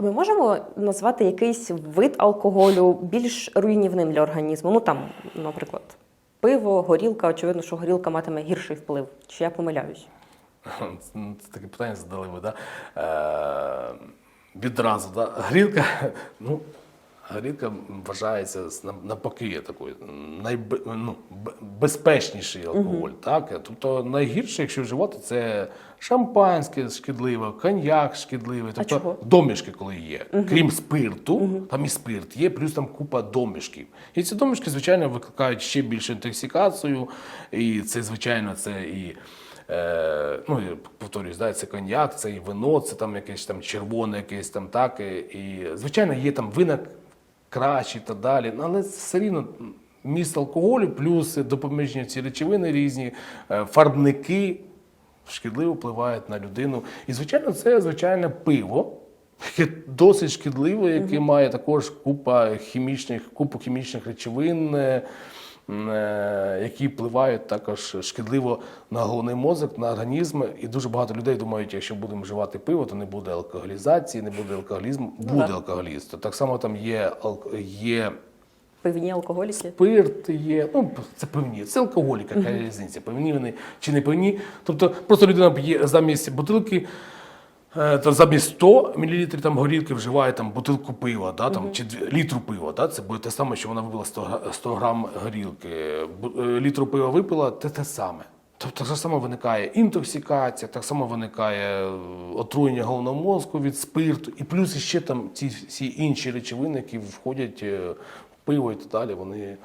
Ми можемо назвати якийсь вид алкоголю більш руйнівним для організму? Ну там, наприклад, пиво, горілка. Очевидно, що горілка матиме гірший вплив. Чи я помиляюсь? Це таке питання задали ви, да? Е, відразу, да? Горілка, ну, грілка вважається на- навпаки такою найбе, ну, безпечніший алкоголь. Так? Тобто найгірше, якщо вживати, це шампанське шкідливе, коньяк шкідливий. Тобто чого? домішки, коли є. Крім спирту, там і спирт є, плюс там купа домішків. І ці домішки, звичайно, викликають ще більшу інтоксикацію. І це, звичайно, це і. Е, ну, повторюсь, да, це коньяк, це і вино, це там якесь там червоне, якесь там так. І, і, звичайно, є там вина кращі та далі. Але все рівно міст алкоголю, плюс допоміжні ці речовини різні, е, фарбники шкідливо впливають на людину. І, звичайно, це звичайне пиво. Яке досить шкідливе, яке має також купа хімічних, купу хімічних речовин, е, які впливають також шкідливо на головний мозок, на організм. І дуже багато людей думають, якщо будемо вживати пиво, то не буде алкоголізації, не буде алкоголізму. Буде так. алкоголізм. То Так само там є, є Пивні алкоголіки? спирт є, ну це пивні, це алкоголіка, яка різниця, пивні вони чи не пивні. Тобто просто людина п'є замість бутилки, е, то замість 100 мл там горілки вживає там бутилку пива, да, там, чи літру пива. Да, це буде те саме, що вона випила 100, 100 грам горілки. Е, Літру пива випила, це те саме. Тобто так само виникає інтоксикація, так само виникає е, отруєння головного мозку від спирту, і плюс ще там ці всі інші речовини, які входять е, в пиво і так далі, вони